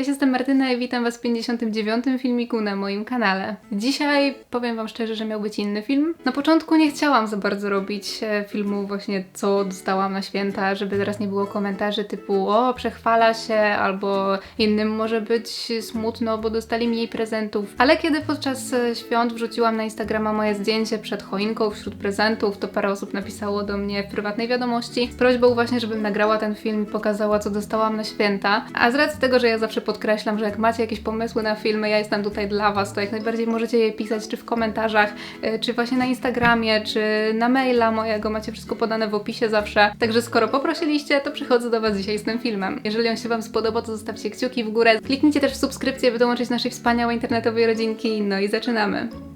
Cześć, jestem Martyna i witam Was w 59. filmiku na moim kanale. Dzisiaj powiem Wam szczerze, że miał być inny film. Na początku nie chciałam za bardzo robić e, filmu właśnie co dostałam na święta, żeby teraz nie było komentarzy typu o, przechwala się, albo innym może być smutno, bo dostali mniej prezentów. Ale kiedy podczas e, świąt wrzuciłam na Instagrama moje zdjęcie przed choinką wśród prezentów, to parę osób napisało do mnie w prywatnej wiadomości z prośbą właśnie, żebym nagrała ten film i pokazała, co dostałam na święta. A z racji tego, że ja zawsze podkreślam, że jak macie jakieś pomysły na filmy, ja jestem tutaj dla Was, to jak najbardziej możecie je pisać, czy w komentarzach, y, czy właśnie na Instagramie, czy na maila mojego, macie wszystko podane w opisie zawsze. Także skoro poprosiliście, to przychodzę do Was dzisiaj z tym filmem. Jeżeli on się Wam spodoba, to zostawcie kciuki w górę. Kliknijcie też w subskrypcję, by dołączyć do naszej wspaniałej internetowej rodzinki. No i zaczynamy.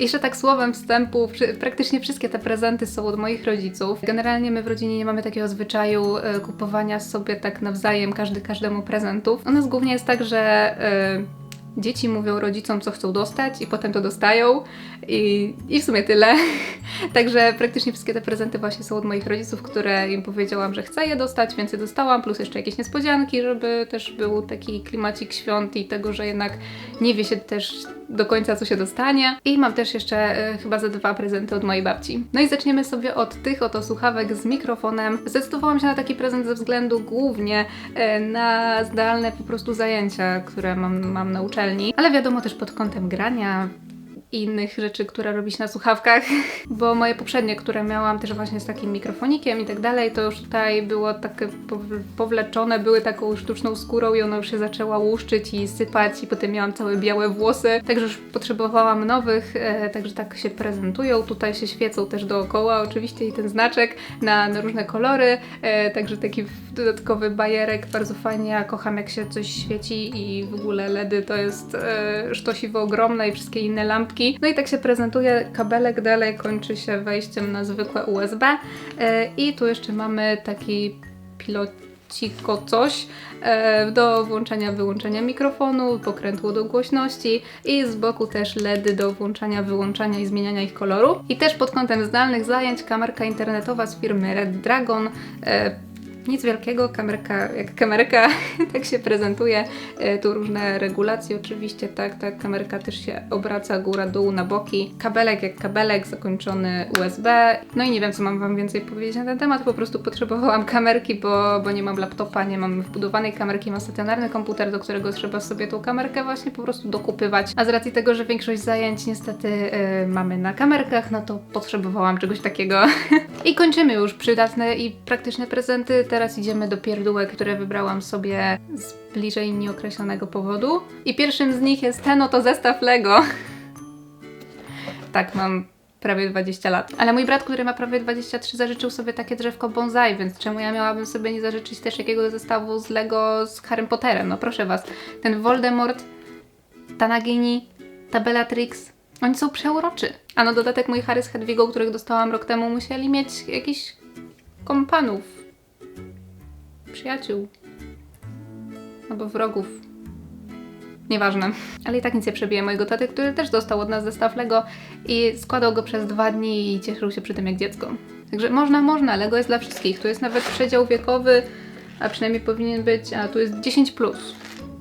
Jeszcze tak słowem wstępu, praktycznie wszystkie te prezenty są od moich rodziców. Generalnie my w rodzinie nie mamy takiego zwyczaju e, kupowania sobie tak nawzajem każdy każdemu prezentów. U nas głównie jest tak, że e, dzieci mówią rodzicom, co chcą dostać i potem to dostają i, i w sumie tyle. Także praktycznie wszystkie te prezenty właśnie są od moich rodziców, które im powiedziałam, że chcę je dostać, więc je dostałam, plus jeszcze jakieś niespodzianki, żeby też był taki klimacik świąt i tego, że jednak nie wie się też do końca, co się dostanie. I mam też jeszcze e, chyba ze dwa prezenty od mojej babci. No i zaczniemy sobie od tych oto słuchawek z mikrofonem. Zdecydowałam się na taki prezent ze względu głównie e, na zdalne po prostu zajęcia, które mam, mam na uczelni, ale wiadomo też pod kątem grania, i innych rzeczy, które robi się na słuchawkach, bo moje poprzednie, które miałam też właśnie z takim mikrofonikiem i tak dalej, to już tutaj było takie pow- powleczone, były taką sztuczną skórą i ona już się zaczęła łuszczyć i sypać i potem miałam całe białe włosy, także już potrzebowałam nowych, e, także tak się prezentują, tutaj się świecą też dookoła oczywiście i ten znaczek na, na różne kolory, e, także taki dodatkowy bajerek, bardzo fajnie, ja kocham jak się coś świeci i w ogóle LEDy to jest e, sztosiwo ogromne i wszystkie inne lampki. No i tak się prezentuje, kabelek dalej kończy się wejściem na zwykłe USB e, i tu jeszcze mamy taki pilociko coś e, do włączania, wyłączenia mikrofonu, pokrętło do głośności i z boku też LEDy do włączania, wyłączania i zmieniania ich koloru. I też pod kątem zdalnych zajęć kamerka internetowa z firmy Red Dragon. Nic wielkiego, kamerka jak kamerka, tak się prezentuje. E, Tu różne regulacje oczywiście, tak, tak, kamerka też się obraca góra, dół, na boki. Kabelek jak kabelek, zakończony USB. No i nie wiem, co mam Wam więcej powiedzieć na ten temat, po prostu potrzebowałam kamerki, bo, bo nie mam laptopa, nie mam wbudowanej kamerki, mam stacjonarny komputer, do którego trzeba sobie tą kamerkę właśnie po prostu dokupywać. A z racji tego, że większość zajęć niestety e, mamy na kamerkach, no to potrzebowałam czegoś takiego. I kończymy już przydatne i praktyczne prezenty. Teraz idziemy do pierdółek, które wybrałam sobie z bliżej nieokreślonego powodu. I pierwszym z nich jest ten oto zestaw Lego. tak, mam prawie 20 lat. Ale mój brat, który ma prawie 23, zażyczył sobie takie drzewko bonsai, więc czemu ja miałabym sobie nie zażyczyć też jakiegoś zestawu z Lego z Harrym Potterem? No proszę Was, ten Voldemort, ta Nagini, ta Bellatrix, oni są przeuroczy. A na dodatek mój Harry z Hedwigą, których dostałam rok temu, musieli mieć jakichś kompanów, przyjaciół albo wrogów. Nieważne. Ale i tak nic nie przebije mojego taty, który też dostał od nas zestaw Lego i składał go przez dwa dni i cieszył się przy tym jak dziecko. Także można, można. Lego jest dla wszystkich. Tu jest nawet przedział wiekowy, a przynajmniej powinien być, a tu jest 10 plus.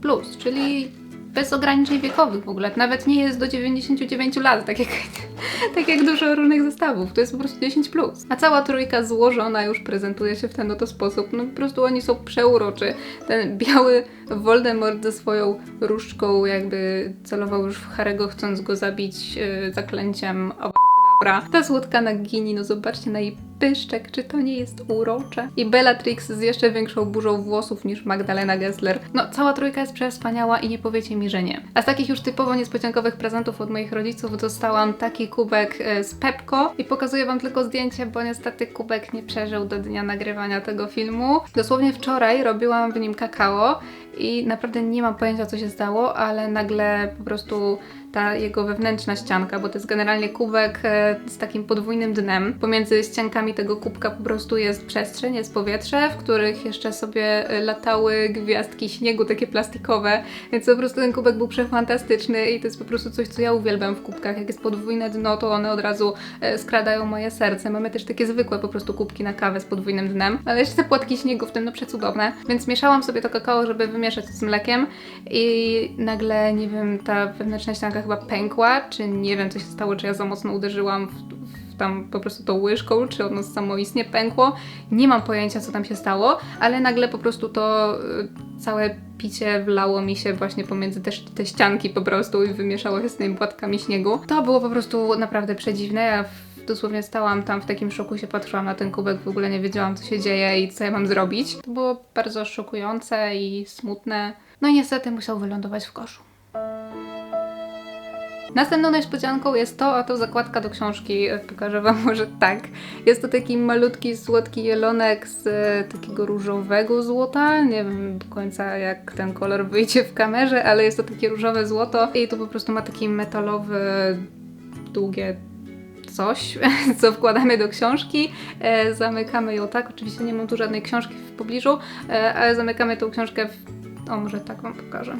Plus, czyli bez ograniczeń wiekowych w ogóle. Nawet nie jest do 99 lat, tak jak, tak jak dużo różnych zestawów. To jest po prostu 10 plus. A cała trójka złożona już prezentuje się w ten oto sposób. No po prostu oni są przeuroczy. Ten biały Voldemort ze swoją różdżką jakby celował już w Harego, chcąc go zabić yy, zaklęciem Dobra. Ta słodka Nagini, no zobaczcie na jej pyszczek, czy to nie jest urocze? I Bellatrix z jeszcze większą burzą włosów niż Magdalena Gessler. No, cała trójka jest przewspaniała i nie powiecie mi, że nie. A z takich już typowo niespodziankowych prezentów od moich rodziców dostałam taki kubek e, z Pepko i pokazuję wam tylko zdjęcie, bo niestety kubek nie przeżył do dnia nagrywania tego filmu. Dosłownie wczoraj robiłam w nim kakao i naprawdę nie mam pojęcia, co się stało, ale nagle po prostu ta jego wewnętrzna ścianka, bo to jest generalnie kubek e, z takim podwójnym dnem. Pomiędzy ściankami tego kubka po prostu jest przestrzeń, jest powietrze, w których jeszcze sobie e, latały gwiazdki śniegu, takie plastikowe, więc po prostu ten kubek był przefantastyczny i to jest po prostu coś, co ja uwielbiam w kubkach. Jak jest podwójne dno, to one od razu e, skradają moje serce. Mamy też takie zwykłe po prostu kubki na kawę z podwójnym dnem, ale jeszcze te płatki śniegu w tym, no przecudowne. Więc mieszałam sobie to kakao, żeby wymieszać wymieszać z mlekiem i nagle, nie wiem, ta wewnętrzna ścianka chyba pękła, czy nie wiem, co się stało, czy ja za mocno uderzyłam w, w tam po prostu tą łyżką, czy ono samoistnie pękło. Nie mam pojęcia, co tam się stało, ale nagle po prostu to y, całe picie wlało mi się właśnie pomiędzy te, te ścianki po prostu i wymieszało się z tymi płatkami śniegu. To było po prostu naprawdę przedziwne. Ja w dosłownie stałam tam w takim szoku, się patrzyłam na ten kubek, w ogóle nie wiedziałam, co się dzieje i co ja mam zrobić. To było bardzo szokujące i smutne. No i niestety musiał wylądować w koszu. Następną niespodzianką jest to, a to zakładka do książki. Pokażę Wam może tak. Jest to taki malutki, słodki jelonek z e, takiego różowego złota. Nie wiem do końca jak ten kolor wyjdzie w kamerze, ale jest to takie różowe złoto i to po prostu ma taki metalowy, długie coś, co wkładamy do książki, e, zamykamy ją tak, oczywiście nie mam tu żadnej książki w pobliżu, e, ale zamykamy tą książkę w... o może tak Wam pokażę.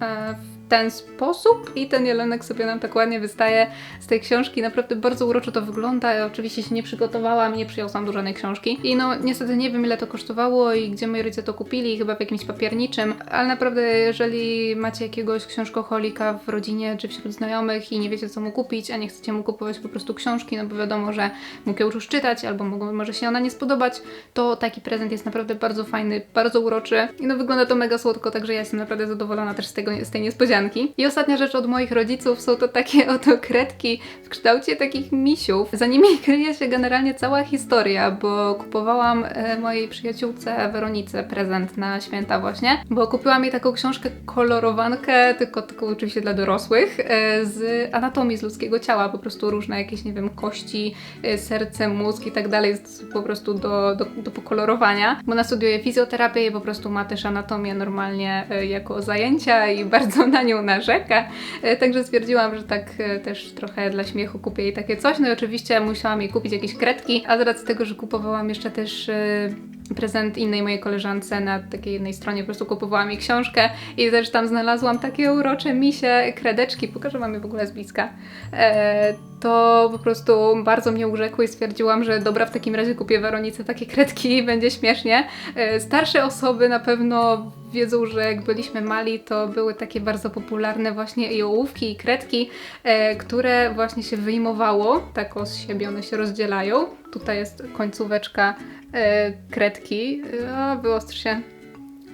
E, w ten sposób i ten jelonek sobie nam tak ładnie wystaje z tej książki. Naprawdę bardzo uroczo to wygląda. Ja oczywiście się nie przygotowałam, nie przyniosłam do żadnej książki. I no niestety nie wiem ile to kosztowało i gdzie moi rodzice to kupili, chyba w jakimś papierniczym, ale naprawdę jeżeli macie jakiegoś książkoholika w rodzinie czy wśród znajomych i nie wiecie co mu kupić, a nie chcecie mu kupować po prostu książki, no bo wiadomo, że mógł ją już czytać albo mogą, może się ona nie spodobać, to taki prezent jest naprawdę bardzo fajny, bardzo uroczy i no wygląda to mega słodko, także ja jestem naprawdę zadowolona też z, tego, z tej niespodzianki. I ostatnia rzecz od moich rodziców są to takie oto kredki w kształcie takich misiów. Za nimi kryje się generalnie cała historia, bo kupowałam e, mojej przyjaciółce Weronice prezent na święta właśnie, bo kupiłam jej taką książkę kolorowankę, tylko taką oczywiście dla dorosłych, e, z anatomii z ludzkiego ciała, po prostu różne jakieś, nie wiem, kości, e, serce, mózg i tak dalej, po prostu do, do, do pokolorowania, bo ona studiuje fizjoterapię i po prostu ma też anatomię normalnie jako zajęcia i bardzo na nią nią narzeka. E, także stwierdziłam, że tak e, też trochę dla śmiechu kupię jej takie coś. No i oczywiście musiałam jej kupić jakieś kredki, a z racji tego, że kupowałam jeszcze też e, prezent innej mojej koleżance na takiej jednej stronie, po prostu kupowałam jej książkę i też tam znalazłam takie urocze misie kredeczki, pokażę wam je w ogóle z bliska. E, to po prostu bardzo mnie urzekło i stwierdziłam, że dobra, w takim razie kupię Weronice takie kredki będzie śmiesznie. E, starsze osoby na pewno wiedzą, że jak byliśmy mali, to były takie bardzo popularne właśnie i ołówki i kredki, e, które właśnie się wyjmowało, tak z siebie one się rozdzielają. Tutaj jest końcóweczka e, kredki, o, wyostrzy się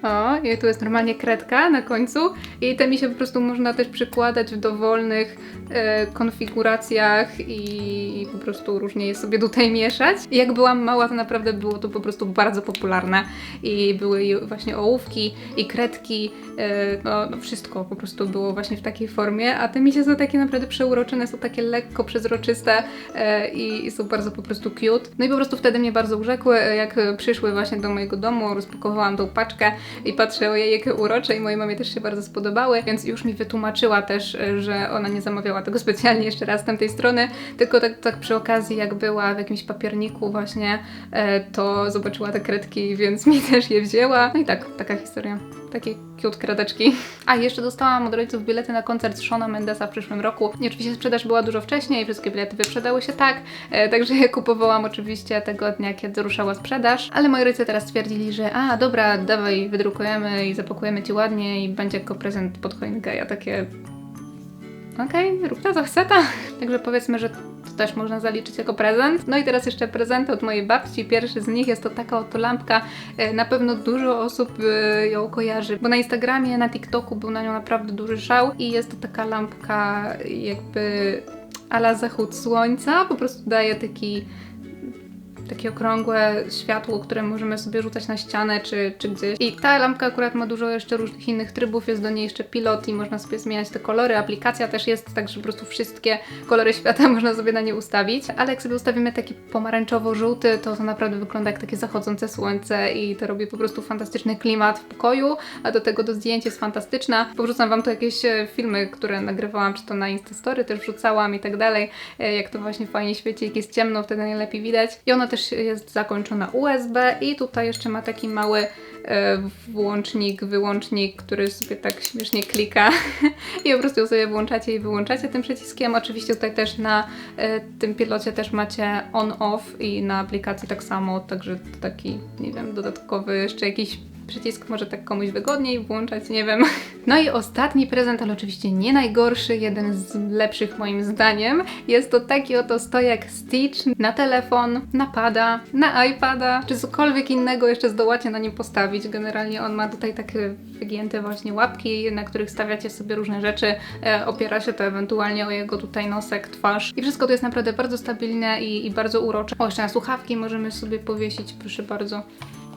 o, i tu jest normalnie kredka na końcu i te mi się po prostu można też przykładać w dowolnych e, konfiguracjach i, i, po prostu różnie je sobie tutaj mieszać. I jak byłam mała, to naprawdę było to po prostu bardzo popularne i były właśnie ołówki i kredki, e, no, no, wszystko po prostu było właśnie w takiej formie, a te mi się są takie naprawdę przeuroczone, są takie lekko przezroczyste e, i, i, są bardzo po prostu cute. No i po prostu wtedy mnie bardzo urzekły, jak przyszły właśnie do mojego domu, rozpakowałam tą paczkę i patrzę, ojej, jakie urocze i mojej mamie też się bardzo spodobały, więc już mi wytłumaczyła też, że ona nie zamawiała tego specjalnie jeszcze raz z tamtej strony, tylko tak, tak przy okazji, jak była w jakimś papierniku właśnie, e, to zobaczyła te kredki, więc mi też je wzięła. No i tak, taka historia. Takie cute kredeczki. A jeszcze dostałam od rodziców bilety na koncert Shona Mendesa w przyszłym roku. I oczywiście sprzedaż była dużo wcześniej, wszystkie bilety wyprzedały się tak, e, także je kupowałam oczywiście tego dnia, kiedy ruszała sprzedaż, ale moi rodzice teraz stwierdzili, że a dobra, dawaj, wydrukujemy i zapakujemy Ci ładnie i będzie jako prezent pod choinkę. Ja takie okej, okay, rób to co chce ta. Także powiedzmy, że to też można zaliczyć jako prezent. No i teraz jeszcze prezent od mojej babci. Pierwszy z nich jest to taka oto lampka. E, na pewno dużo osób e, ją kojarzy, bo na Instagramie, na TikToku był na nią naprawdę duży szał i jest to taka lampka jakby ala zachód słońca. Po prostu daje taki takie okrągłe światło, które możemy sobie rzucać na ścianę czy, czy gdzieś. I ta lampka akurat ma dużo jeszcze różnych innych trybów, jest do niej jeszcze pilot i można sobie zmieniać te kolory. Aplikacja też jest, tak że po prostu wszystkie kolory świata można sobie na nie ustawić. Ale jak sobie ustawimy taki pomarańczowo-żółty, to to naprawdę wygląda jak takie zachodzące słońce i to robi po prostu fantastyczny klimat w pokoju, a do tego do zdjęć jest fantastyczna. Powrzucam Wam tu jakieś e, filmy, które nagrywałam, czy to na Instastory też wrzucałam i tak dalej, e, jak to właśnie fajnie świeci, jak jest ciemno, wtedy najlepiej widać. I ona też też jest zakończona USB i tutaj jeszcze ma taki mały e, włącznik, wyłącznik, który sobie tak śmiesznie klika i po prostu sobie włączacie i wyłączacie tym przyciskiem. Oczywiście tutaj też na e, tym pilocie też macie on-off i na aplikacji tak samo, także to taki, nie wiem, dodatkowy jeszcze jakiś przycisk może tak komuś wygodniej włączać, nie wiem. No i ostatni prezent, ale oczywiście nie najgorszy, jeden z lepszych moim zdaniem. Jest to taki oto stojak Stitch na telefon, na pada, na iPada, czy cokolwiek innego jeszcze zdołacie na nim postawić. Generalnie on ma tutaj takie wygięte właśnie łapki, na których stawiacie sobie różne rzeczy. E, opiera się to ewentualnie o jego tutaj nosek, twarz. I wszystko to jest naprawdę bardzo stabilne i, i bardzo urocze. O, jeszcze na słuchawki możemy sobie powiesić, proszę bardzo.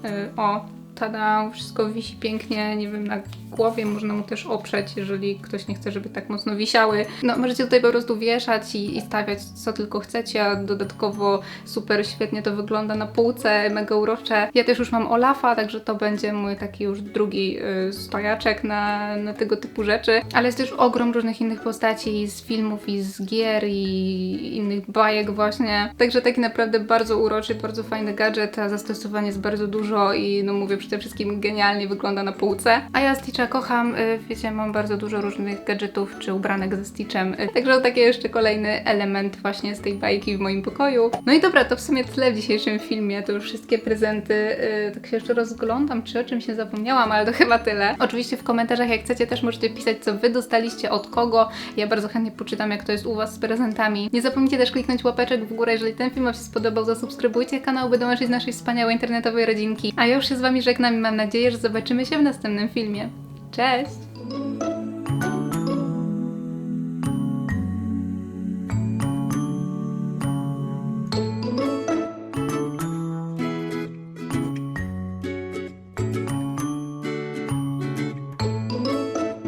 E, o, tada, wszystko wisi pięknie, nie wiem, na głowie można mu też oprzeć, jeżeli ktoś nie chce, żeby tak mocno wisiały. No, możecie tutaj po prostu wieszać i, i stawiać co tylko chcecie, a dodatkowo super świetnie to wygląda na półce, mega urocze. Ja też już mam Olafa, także to będzie mój taki już drugi y, stojaczek na, na tego typu rzeczy, ale jest też ogrom różnych innych postaci z filmów i z gier i innych bajek właśnie. Także taki naprawdę bardzo uroczy, bardzo fajny gadżet, a zastosowań jest bardzo dużo i no mówię, przede wszystkim genialnie wygląda na półce. A ja Stitcha kocham, y, wiecie, mam bardzo dużo różnych gadżetów czy ubranek ze Stitchem, y, także taki jeszcze kolejny element właśnie z tej bajki w moim pokoju. No i dobra, to w sumie tyle w dzisiejszym filmie, to już wszystkie prezenty, y, tak się jeszcze rozglądam, czy o czymś nie zapomniałam, ale to chyba tyle. Oczywiście w komentarzach, jak chcecie, też możecie pisać, co wy dostaliście, od kogo. Ja bardzo chętnie poczytam, jak to jest u was z prezentami. Nie zapomnijcie też kliknąć łapeczek w górę, jeżeli ten film wam się spodobał, zasubskrybujcie kanał, by dołączyć do naszej wspaniałej internetowej rodzinki. A ja już się z wami żegnam i mam nadzieję, że zobaczymy się w następnym filmie. Cześć!